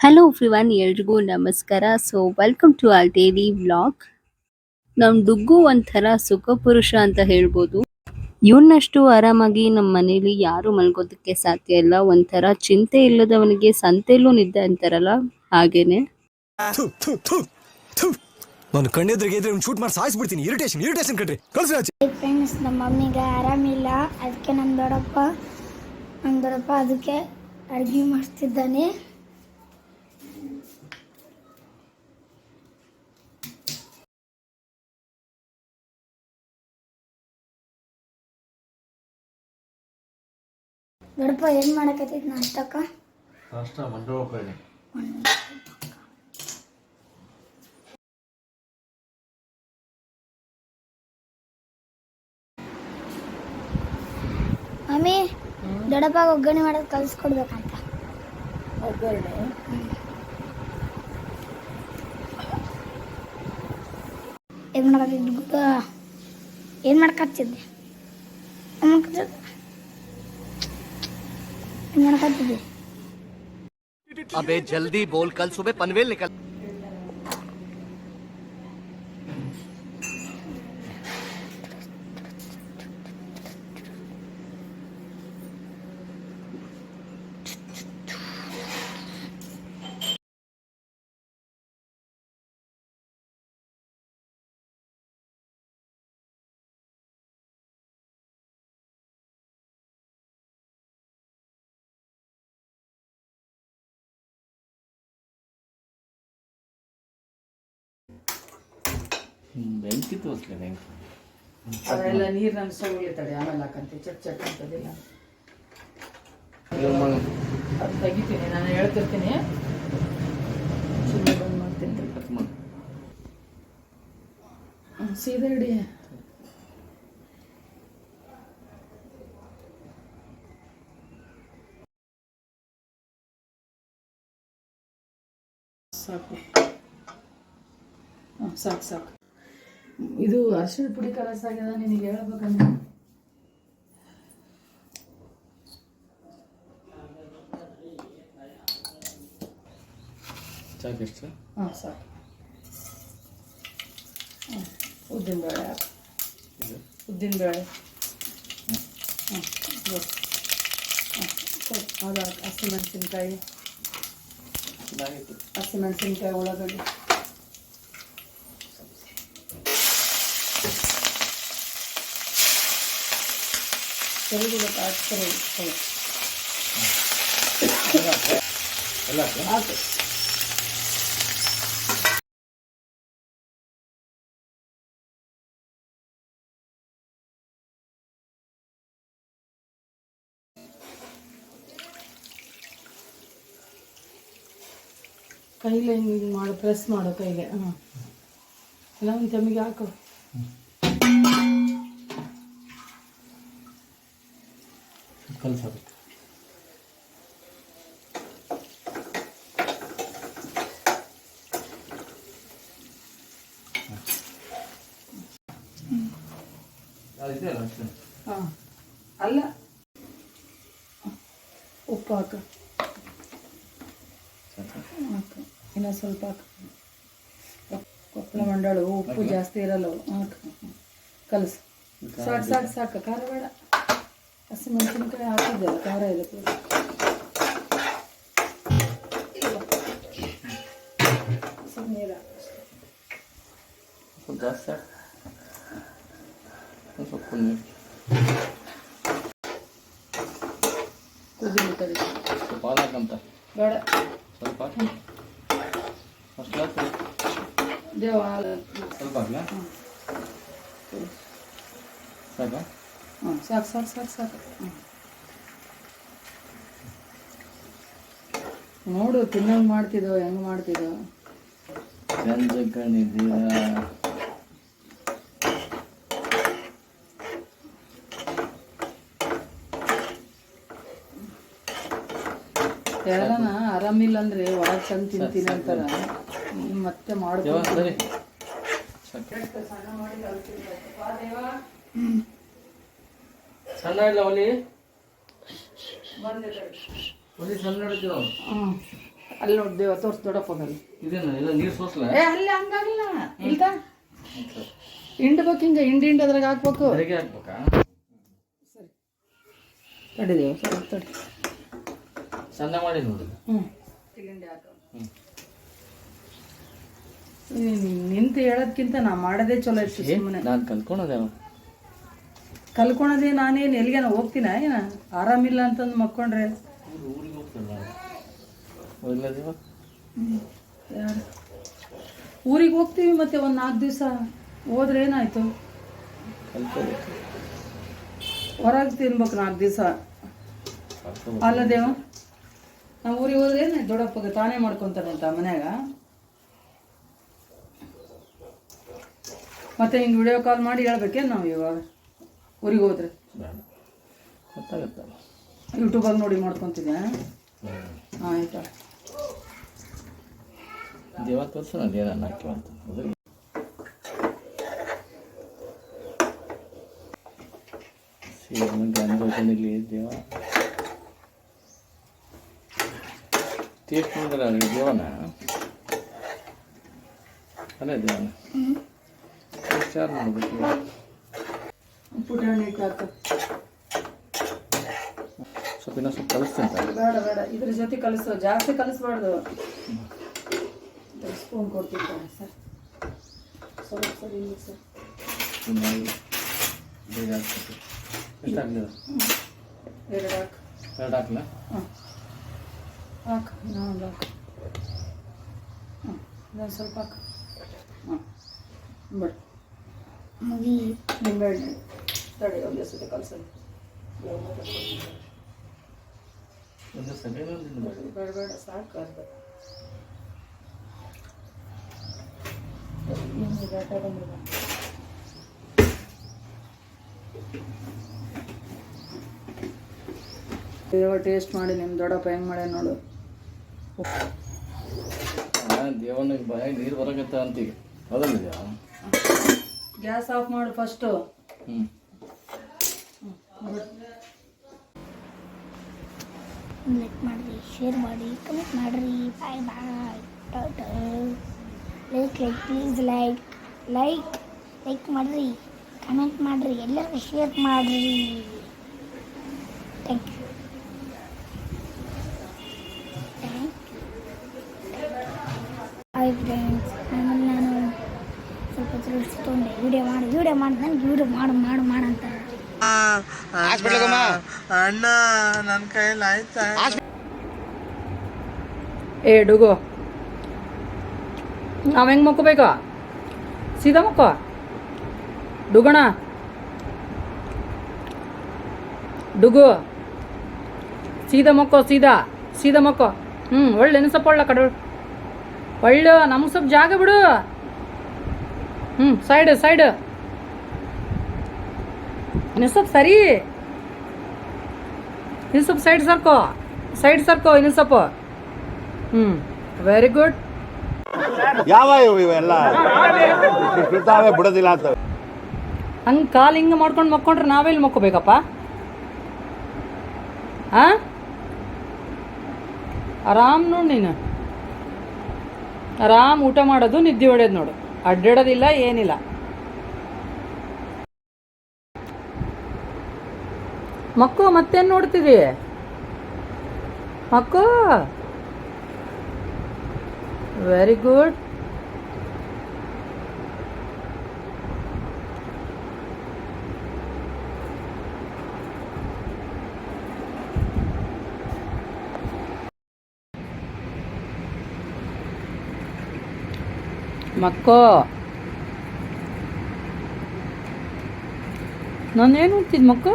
Hello everyone ಎಲ್ರಿಗೂ ನಮಸ್ಕಾರ. So welcome to all daily vlog ನಮ್ ಡುಗ್ಗು ಒಂಥರ ಸುಖ ಪುರುಷ ಅಂತ ಹೇಳ್ಬೋದು. ಇವನಷ್ಟು ಆರಾಮಾಗಿ ನಮ್ಮ ಮನೇಲಿ ಯಾರು ಮಲ್ಗೋದಕ್ಕೆ ಸಾಧ್ಯ ಇಲ್ಲ. ಒಂಥರ ಚಿಂತೆ ಇಲ್ಲದವನಿಗೆ ಸಂತೆಲೂ ನಿದ್ದೆ ಅಂತಾರಲ್ಲ ಹಾಗೇನೆ. ನಾನು ಕಣ್ಣೆದ್ರಿಗೆ ಇದ್ರೆ ಶೂಟ್ ಮಾಡಿ ಸಾಯಿಸ್ಬಿಡ್ತೀನಿ. ಇರಿಟೇಷನ್ ಇರಿಟೇಷನ್ ಕಣ್ರಿ. ಕಳ್ಸಿ ಫ್ರೆಂಡ್ಸ್ ನಮ್ಮ ಮಮ್ಮಿಗೆ ಆರಾಮಿಲ್ಲ. ಅದಕ್ಕೆ ನಮ್ಮ ದೊಡ್ಡಪ್ಪ ನಮ್ಮ ದೊಡ್ಡಪ್ಪ ಅದಕ್ಕೆ ಅಡುಗೆ ಮಾಡಿಸ್ತಿದ್ದಾನೆ ದೊಡ್ಡಪ್ಪ ಏನು ಮಾಡಕತ್ತಿದ್ ನಾಷ್ಟಕ್ಕ? ನಾಷ್ಟ ಮಂಡ ಒಗ್ಗರಣೆ ಮಮ್ಮಿ ದೊಡ್ಡಪ್ಪ ಒಗ್ಗರಣೆ ಮಾಡೋದು ಕಲಿಸ್ಕೊಡ್ಬೇಕಂತ. ಒಗ್ಗರಣೆ? ಏನು ಮಾಡಕತ್ತಿದ್ದು ಏನು ಮಾಡ್ಕತ್ತಿದ್ದೆ? ಏನು ಮಾಡ್ಕತ್ತಿದ್ದೆ कर अबे जल्दी बोल कल सुबह पनवेल निकल। ಬೆಂಕಿ ತೋರಿಸ್ಲಿ ಬೆಂಕಿ. ಅದೆಲ್ಲ ನೀರು ಉಳಿತದೆ ಆಮೇಲೆ ಹಾಕಂತೆ ಚಟ್ ಚಟ್ ಅಂತದಿಲ್ಲ. ಅದು ತೆಗಿತೀನಿ ನಾನು ಹೇಳ್ತಿರ್ತೀನಿ. ಬಂದ್ ಮಾಡ್ತೀನಿ. ಸೀದಾ ಇಡಿ. ಸಾಕು. ಹಾಂ ಸಾಕು ಸಾಕು. ಇದು ಅರಿಶಿಣ ಪುಡಿ ಕಲರ್ಸ್ ಆಗ್ಯದ ನಿನಗೆ ಹೇಳ್ಬೇಕಂದ್ರೆ. ಚಾಕ್ ಎಷ್ಟು ಹಾಂ ಸಾಕು. ಉದ್ದಿನಬೇಳೆ ಉದ್ದಿನಬೇಳೆ ಹಾಂ ಹಾಂ ಅದು. ಹಸಿಮೆಣಸಿನ್ಕಾಯಿ ಹಸಿಮೆಣಸಿನ್ಕಾಯಿ ಉಳ್ಳಾಗಡ್ಡಿ. ಸರಿ ಬಿಡಕ್ಕೆ ಹಾಕ್ತಾರೆ ಸ್ವಲ್ಪ ಎಲ್ಲ ಹಾಕು. ಹಾಕು ಕೈಲಿ ಹಿಂಗೆ ಹಿಂಗೆ ಮಾಡು ಪ್ರೆಸ್ ಮಾಡು ಕೈಗೆ ಹಾಂ ಎಲ್ಲ ಒಂದು ತೆಮ್ಮಿಗೆ ಹಾಕು ಅದಿದೆಯಲ್ಲ ಅಲ್ಲ ಉಪ್ಪು ಹಾಕು. ಹಾಕು. ಸ್ವಲ್ಪ ಹಾಕು. ಕೊಪ್ಪಳ ಮಂಡಾಳು ಉಪ್ಪು ಜಾಸ್ತಿ ಇರಲ್ಲ. ಹಾಕು. ಕಲಸು. ಸಾಕು ಸಾಕು ಸಾಕು. ಖಾರ ಬೇಡ. ಹಸಿಮೆಣಸಿನ್ಕಾಯಿ ಹಾಕಿದ್ದೆಲ್ಲ ಖಾರ ಇದೆ ಪೂರ. ಸ್ವಲ್ಪ ನೀರು ಹಾಕು ಅಷ್ಟೇ. ಸ್ವಲ್ಪ ಜಾಸ್ತಿ ಹಾಕು ಒಂದು ಸ್ವಲ್ಪ ನೀರು ಕುದಿ ಬಿಡ್ತದೆ ಸ್ವಲ್ಪ ಹಾಲು ಹಾಕಂತ ಬೇಡ ಸ್ವಲ್ಪ ಹಾಕಿ ಅಷ್ಟು ಹಾಕು ದೇವ ಹಾಲು ಸ್ವಲ್ಪ ಹಾಕ್ಲಾ ಸಾಕಾ ಹ್ಞೂ ಸಾಕು ಸಾಕು ಸಾಕು ಸಾಕು. ಹ್ಞೂ ನೋಡು ತಿನ್ನಂಗ್ ಮಾಡ್ತಿದ್ದೋ ಹೆಂಗೆ ಮಾಡ್ತಿದ್ದೋ ಚಂದ ಕಣಿದೀರಾ ಯಾರನ ಆರಾಮಿಲ್ಲ ಅಂದ್ರೆ ಒಳಗೆ ಚಂದ ತಿಂತೀನಿ ಅಂತಾರ ಮತ್ತೆ ಮಾಡ್ತೀವಿ ಸಣ್ಣ ಇಲ್ಲ ಒಲಿ? ಒಲಿ ಸಣ್ಣ ಹಿಡಿತೀವಿ ನಾವು ಹ್ಞೂ ಅಲ್ಲಿ ನೋಡ್ದೇವ ತೋರ್ಸ್ ದೊಡ್ಡಪ್ಪ ಅಲ್ಲಿ ಇದೇನು? ಇಲ್ಲ ನೀರು ಸೋಸ್ಲ? ಏ ಅಲ್ಲಿ ಹಂಗಾಗಿಲ್ಲ. ಇಲ್ದ? ಹಿಂಡ್ಬೇಕು ಹಿಂಗೆ ಹಿಂಡಿ ಹಿಂಡಿ ಅದ್ರಾಗ ಹಾಕ್ಬೇಕು. ಹೊರಗೆ ಹಾಕ್ಬೇಕಾ? ತಡಿದೇವ ಸರಿ ತಡಿ ಸಣ್ಣ ಮಾಡಿ ನೋಡಿ. ಹ್ಞೂ ಹಿಂಡಿ ಹಾಕ. ನಿಂತು ಹೇಳೋದ್ಕಿಂತ ನಾ ಮಾಡೋದೇ ಚಲೋ ಇತ್ತು ಸುಮ್ಮನೆ ನಾನು ಕಲ್ತ್ಕೊಳೋದೆ ಕಲ್ಕೊಳೋದೇ ನಾನೇನು ಎಲ್ಲಿಗಾನ ಹೋಗ್ತೀನ ಏನ? ಆರಾಮಿಲ್ಲ ಅಂತಂದು ಮಕ್ಕೊಂಡ್ರೆ. ಊರಿಗೆ ಹೋಗ್ತೀವಿ ಮತ್ತೆ ಒಂದು ನಾಲ್ಕು ದಿವಸ ಹೋದ್ರೆ ಏನಾಯ್ತು? ಹೊರಗೆ ತಿನ್ಬೇಕು ನಾಲ್ಕು ದಿವಸ. ಅಲ್ಲದೇವ ಅಲ್ಲ ದೇವ ನಾವು ಊರಿಗೆ ಹೋದ್ರೆ ಏನಾಯ್ತು? ದೊಡ್ಡಪ್ಪಗೆ ತಾನೇ ಮಾಡ್ಕೊತಾನಂತ ಅಂತ ಮನ್ಯಾಗ? ಮತ್ತೆ ಹಿಂಗೆ ವಿಡಿಯೋ ಕಾಲ್ ಮಾಡಿ ಹೇಳ್ಬೇಕೇನು ನಾವು ಇವಾಗ? ಊರಿಗೆ ಹೋದ್ರೆ? ಗೊತ್ತಾಗುತ್ತಲ್ಲ ಯೂಟ್ಯೂಬಾಗ ನೋಡಿ ಮಾಡ್ಕೊತಿದ್ದೆ ಆಯ್ತಾ? ದೇವ ತೋರ್ಸೋಣ ಅಂತ? ಗಂಧದಲ್ಲಿ ದೇವ. ಟೇಸ್ಟ್ ಮಾಡಿದ್ರೆ ಅಲ್ಲಿ ದೇವನ? ಅದೇ ದೇವನ? ವಿಚಾರ ಮಾಡಬೇಕು ಪುಟಾಣಿ ಹಿಟ್ಟು ಹಾಕು ಸ್ವಲ್ಪ ಇನ್ನೂ ಸ್ವಲ್ಪ ಕಲಿಸ್ತೀನಿ ತಾಯಿ. ಬೇಡ ಬೇಡ. ಇದ್ರ ಜೊತೆ ಕಲಿಸು. ಜಾಸ್ತಿ ಕಲಿಸ್ಬಾರ್ದು. Spoon ಕೊಡ್ತಿದ್ದಾನೆ sir. ಸ್ವಲ್ಪ ಸರಿ ಇಲ್ಲಿ ಸರ್. ಸುಮ್ಮನೆ ಬೇಗ ಹಾಕ್ಬೇಕು ಎಷ್ಟು ಹಾಕ್ಲಿಲ್ಲ ಎರಡು ಹಾಕು. ಎರಡು ಹಾಕ್ಲಾ? ಹಾಂ ಹಾಕು. ಇನ್ನೊಂದು ಹಾಕು. ಹಾಂ ಇನ್ನೊಂದು ಸ್ವಲ್ಪ ಹಾಕು. ಹಾಂ ಬಿಡು ಮುಗಿ ನಿಂಬೆಹಣ್ಣು ತಡಿ ಒಂದು ಸತಿ ಕಲ್ಸ ಬೇಡ ಬೇಡ ಸಾಕು ಅರ್ಧ ಟೇಸ್ಟ್ ಮಾಡಿ ನಿಮ್ಮ ದೊಡ್ಡಪ್ಪ ಹೆಂಗೆ ಮಾಡ್ಯಾನ ನೋಡು. ದೇವನಿಗೆ ಭಯ ನೀರು ಬರಕತ್ತ ಅಂತೀವಿ ಗ್ಯಾಸ್ ಆಫ್ ಮಾಡು ಫಸ್ಟು. ಹ್ಞೂ ಲೈಕ್ ಮಾಡಿರಿ ಶೇರ್ ಮಾಡಿ ಕಮೆಂಟ್ ಮಾಡಿರಿ. Bye bye like like please like like like ಮಾಡಿರಿ. ಕಮೆಂಟ್ ಮಾಡಿರಿ. ಎಲ್ಲರಿಗೂ ಶೇರ್ ಮಾಡಿರಿ. ಥ್ಯಾಂಕ್ ಯು ಹಾಯ್ ಫ್ರೆಂಡ್ಸ್ ನಾನು ನಾನು ಸ್ವಲ್ಪ ತಿಳಿಸ್ಕೊಂಡೆ ವಿಡಿಯೋ ಮಾಡಿ ವಿಡಿಯೋ ಮಾಡಿ. ನನಗೆ ವಿಡಿಯೋ ಮಾಡು ಮಾಡು ಮಾಡು ಅಂತ. ಏ ಡುಗು ನಾವು ಹೆಂಗೆ ಮಕ್ಕೋಬೇಕು? ಸೀದಾ ಮಕ್ಕೋ? ಡುಗಣ. ಡುಗು. ಸೀದಾ ಮಕ್ಕೋ ಸೀದಾ. ಸೀದಾ ಮಕ್ಕೋ. ಹ್ಮ್ ಒಳ್ಳೆ ಒಳ್ಳೆ ಕಡ ಒಳ್ಳೆ ನಮಗೆ ಸ್ವಲ್ಪ ಜಾಗ ಬಿಡು. ಹ್ಮ್ ಸೈಡ್ ಸೈಡ್. ಇನ್ನು ಸ್ವಲ್ಪ ಸರಿ. ಇನ್ನು ಸ್ವಲ್ಪ ಸೈಡ್ ಸರ್ಕೋ. ಸೈಡ್ ಸರ್ಕೋ ಇನ್ನು ಹ್ಮ್ ಹ್ಞೂ ವೆರಿ ಗುಡ್ ಯಾವ ಇವು ಇವೆಲ್ಲ? ಬಿಡ್ತಾವೆ ಬಿಡೋದಿಲ್ಲ ಅಂತ. ಹಂಗೆ ಕಾಲು ಹಿಂಗೆ ಮಾಡ್ಕೊಂಡು ಮಕ್ಕೊಂಡ್ರೆ ನಾವೆಲ್ಲಿ ಮಕ್ಕೋಬೇಕಪ್ಪ? ಆ? ಆರಾಮ್ ನೋಡು ನೀನು. ಆರಾಮ್ ಊಟ ಮಾಡೋದು ನಿದ್ದೆ ಹೊಡೆಯೋದು ನೋಡು. ಅಡ್ಡಾಡೋದಿಲ್ಲ ಏನಿಲ್ಲ. ಮಕ್ಕೋ ಮತ್ತೇನು ನೋಡ್ತಿದಿ ಮಕ್ಕು? Very good ಮಕ್ಕೋ. ನಾನೇನು ಅಂತಿದ್ದು ಮಕ್ಕೋ?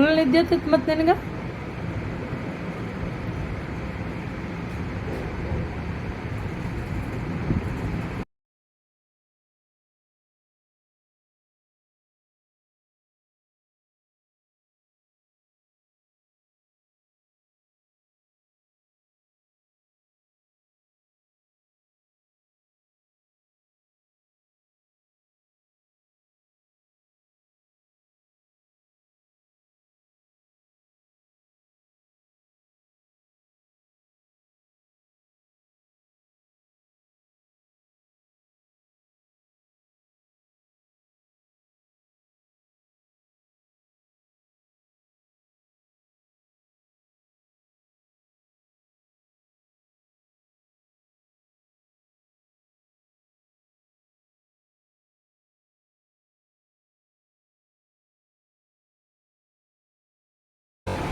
ಫುಲ್ ನಿದ್ದೆ ಮತ್ತೆ ನಿನಗೆ?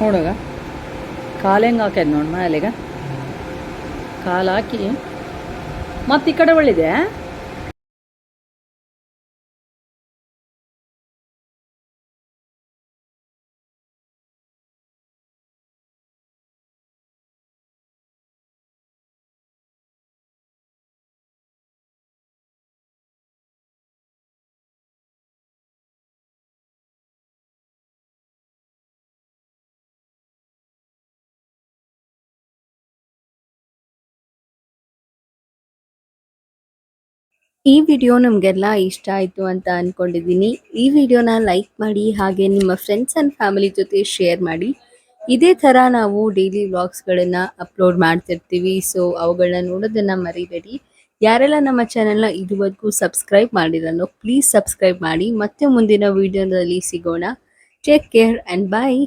ನೋಡಗ ಕಾಲು ಹೆಂಗೆ ಹಾಕ್ಯದ ನೋಡಿ ಮೇಲೆಗ ಕಾಲು ಹಾಕಿ. ಮತ್ತೆ ಈ ಕಡೆ ಒಳ್ಳಿದೆ ಈ ವಿಡಿಯೋ ನಮಗೆಲ್ಲ ಇಷ್ಟ ಆಯಿತು ಅಂತ ಅಂದ್ಕೊಂಡಿದ್ದೀನಿ ಈ ವಿಡಿಯೋನ ಲೈಕ್ ಮಾಡಿ, ಹಾಗೆ ನಿಮ್ಮ ಫ್ರೆಂಡ್ಸ್ ಆ್ಯಂಡ್ ಫ್ಯಾಮಿಲಿ ಜೊತೆ ಶೇರ್ ಮಾಡಿ. ಇದೇ ಥರ ನಾವು ಡೈಲಿ ವ್ಲಾಗ್ಸ್ಗಳನ್ನು ಅಪ್ಲೋಡ್ ಮಾಡ್ತಿರ್ತೀವಿ. ಸೊ ಅವುಗಳನ್ನ ನೋಡೋದನ್ನು ಮರಿಬೇಡಿ. ಯಾರೆಲ್ಲ ನಮ್ಮ ಚಾನೆಲ್ನ ಇದುವರೆಗೂ ಸಬ್ಸ್ಕ್ರೈಬ್ ಮಾಡಿರೋನೋ ಪ್ಲೀಸ್ ಸಬ್ಸ್ಕ್ರೈಬ್ ಮಾಡಿ. ಮತ್ತೆ ಮುಂದಿನ ವಿಡಿಯೋದಲ್ಲಿ ಸಿಗೋಣ. Take care and bye